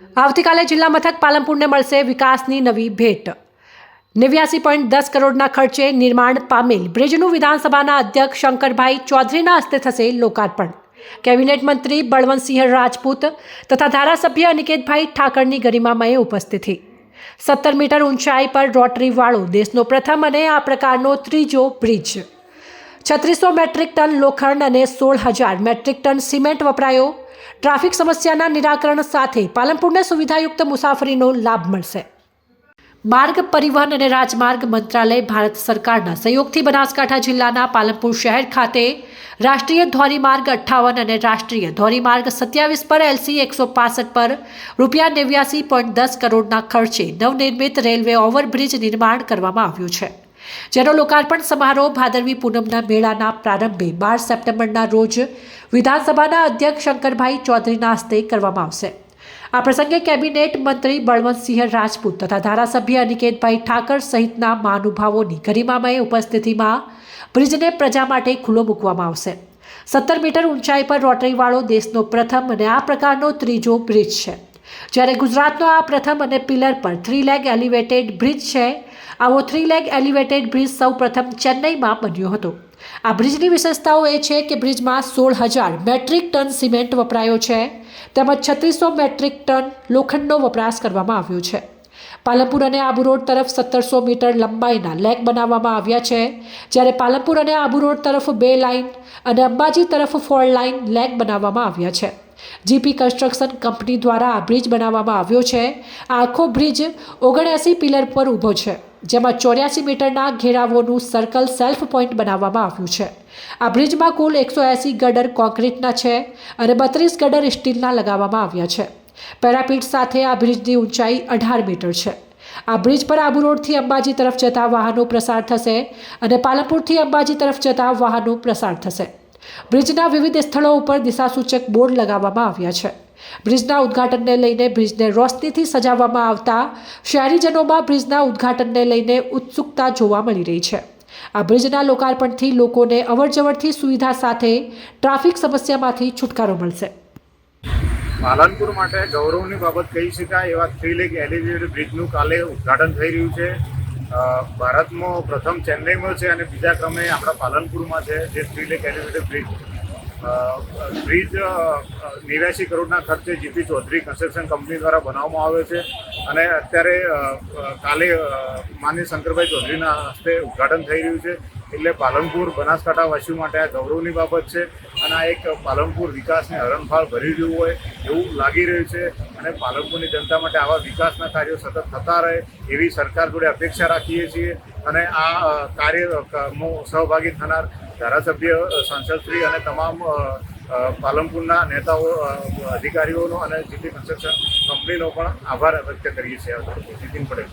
આવતીકાલે જિલ્લા મથક પાલનપુરને મળશે વિકાસની નવી ભેટ. નેવ્યાસી પોઈન્ટ દસ કરોડના ખર્ચે નિર્માણ પામેલ. બ્રિજનું વિધાનસભાના અધ્યક્ષ શંકરભાઈ ચૌધરીના હસ્તે થશે લોકાર્પણ. કેબિનેટ મંત્રી બળવંતસિંહ રાજપૂત તથા ધારાસભ્ય અનિકેતભાઈ ઠાકરની ગરિમામયે ઉપસ્થિતિ. સત્તર મીટર ઊંચાઈ પર રોટરીવાળો દેશનો પ્રથમ અને આ પ્રકારનો ત્રીજો બ્રિજ. છત્રીસો મેટ્રિક ટન લોખંડ અને સોળ હજાર મેટ્રિક ટન સિમેન્ટ વપરાયો. ટ્રાફિક સમસ્યાના નિરાકરણ સાથે પાલનપુરને સુવિધાયુક્ત મુસાફરીનો લાભ મળશે. માર્ગ પરિવહન અને રાજમાર્ગ મંત્રાલય ભારત સરકારના સહયોગથી બનાસકાંઠા જિલ્લાના પાલનપુર શહેર ખાતે રાષ્ટ્રીય ધોરીમાર્ગ અઠ્ઠાવન અને રાષ્ટ્રીય ધોરીમાર્ગ સત્યાવીસ પર એલસી એકસો પાસઠ પર રૂપિયા નેવ્યાસી પોઈન્ટ દસ કરોડના ખર્ચે નવનિર્મિત રેલવે ઓવરબ્રિજ નિર્માણ કરવામાં આવ્યું છે. જેનો લોકાર્પણ સમારોહ ભાદરવી પૂનમના મેળાના પ્રારંભે બાર સપ્ટેમ્બરના રોજ વિધાનસભાના અધ્યક્ષ શંકરભાઈ ચૌધરીના હસ્તે કરવામાં આવશે. આ પ્રસંગે કેબિનેટ મંત્રી બળવંતસિંહ રાજપૂત તથા ધારાસભ્ય અનિકેતભાઈ ઠાકર સહિતના મહાનુભાવોની ગરિમામય ઉપસ્થિતિમાં બ્રિજને પ્રજા માટે ખુલ્લો મૂકવામાં આવશે. સત્તર મીટર ઊંચાઈ પર રોટરીવાળો દેશનો પ્રથમ અને આ પ્રકારનો ત્રીજો બ્રિજ છે. જ્યારે ગુજરાતનો આ પ્રથમ અને પિલર પર થ્રી લેગ એલિવેટેડ બ્રિજ છે, આવો થ્રી લેગ એલિવેટેડ બ્રિજ સૌ પ્રથમ ચેન્નઈમાં બન્યો હતો. આ બ્રિજની વિશેષતાઓ એ છે કે બ્રિજમાં સોળ હજાર મેટ્રિક ટન સિમેન્ટ વપરાયો છે, તેમજ છત્રીસો મેટ્રિક ટન લોખંડનો વપરાશ કરવામાં આવ્યો છે. પાલનપુર અને આબુ રોડ તરફ સત્તરસો મીટર લંબાઈના લેગ બનાવવામાં આવ્યા છે, જ્યારે પાલનપુર અને આબુ રોડ તરફ બે લાઇન અને અંબાજી તરફ ફોર લાઇન લેગ બનાવવામાં આવ્યા છે. જીપી કન્સ્ટ્રક્શન કંપની દ્વારા આ બ્રિજ બનાવવામાં આવ્યો છે. આ આખો બ્રિજ ઓગણએંસી પિલર પર ઊભો છે, જેમાં ચોર્યાસી મીટરના ઘેરાવોનું સર્કલ સેલ્ફ પોઈન્ટ બનાવવામાં આવ્યું છે. આ બ્રિજમાં કુલ એકસો એંસી ગડર કોન્ક્રીટના છે અને બત્રીસ ગડર સ્ટીલના લગાવવામાં આવ્યા છે. પેરાપીટ સાથે આ બ્રિજની ઊંચાઈ અઢાર મીટર છે. આ બ્રિજ પર આબુ રોડથી અંબાજી તરફ જતા વાહનો પ્રસાર થશે અને પાલનપુરથી અંબાજી તરફ જતા વાહનો પ્રસાર થશે. બ્રિજના વિવિધ સ્થળો ઉપર દિશાસૂચક બોર્ડ લગાવવામાં આવ્યા છે. બ્રિજના ઉદ્ઘાટનને લઈને બ્રિજને રોશનીથી સજાવવામાં આવતા શહેરીજનોમાં બ્રિજના ઉદ્ઘાટનને લઈને ઉત્સુકતા જોવા મળી રહી છે. આ બ્રિજના લોકાર્પણથી લોકોને અવરજવરથી સુવિધા સાથે ટ્રાફિક સમસ્યામાંથી છુટકારો મળશે. પાલનપુર માટે ગૌરવની બાબત કહી શકાય, એવા થ્રી લેક એલિવેટેડ બ્રિજનું કાલે ઉદ્ઘાટન થઈ રહ્યું છે. ભારતમાં પ્રથમ ચેન્નઈમાં છે અને બીજા ક્રમે આપણા પાલનપુરમાં છે, જે three lake elevated bridge. Bridge નેવ્યાસી કરોડના ખર્ચે જીપી ચૌધરી કન્સ્ટ્રક્શન કંપની દ્વારા બનાવવામાં આવે છે. અને અત્યારે કાલે અ, શંકરભાઈ ચૌધરીના હસ્તે ઉદ્ઘાટન થઈ રહ્યું છે. એટલે પાલનપુર બનાસકાંઠા વાસીઓ માટે આ ગૌરવની બાબત છે અને આ એક પાલનપુર વિકાસને હરણફાળ ભરી રહ્યું હોય એવું લાગી રહ્યું છે અને પાલનપુરની જનતા માટે આવા વિકાસના કાર્યો સતત થતા રહે એવી સરકાર જોડે અપેક્ષા રાખીએ છીએ. અને આ કાર્યમાં સહભાગી થનાર ધારાસભ્ય સાંસદશ્રી અને તમામ પાલનપુરના નેતાઓ અધિકારીઓનો અને જીટી કન્સ્ટ્રક્શન કંપનીનો પણ આભાર વ્યક્ત કરીએ છીએ. નીતિન પટેલ.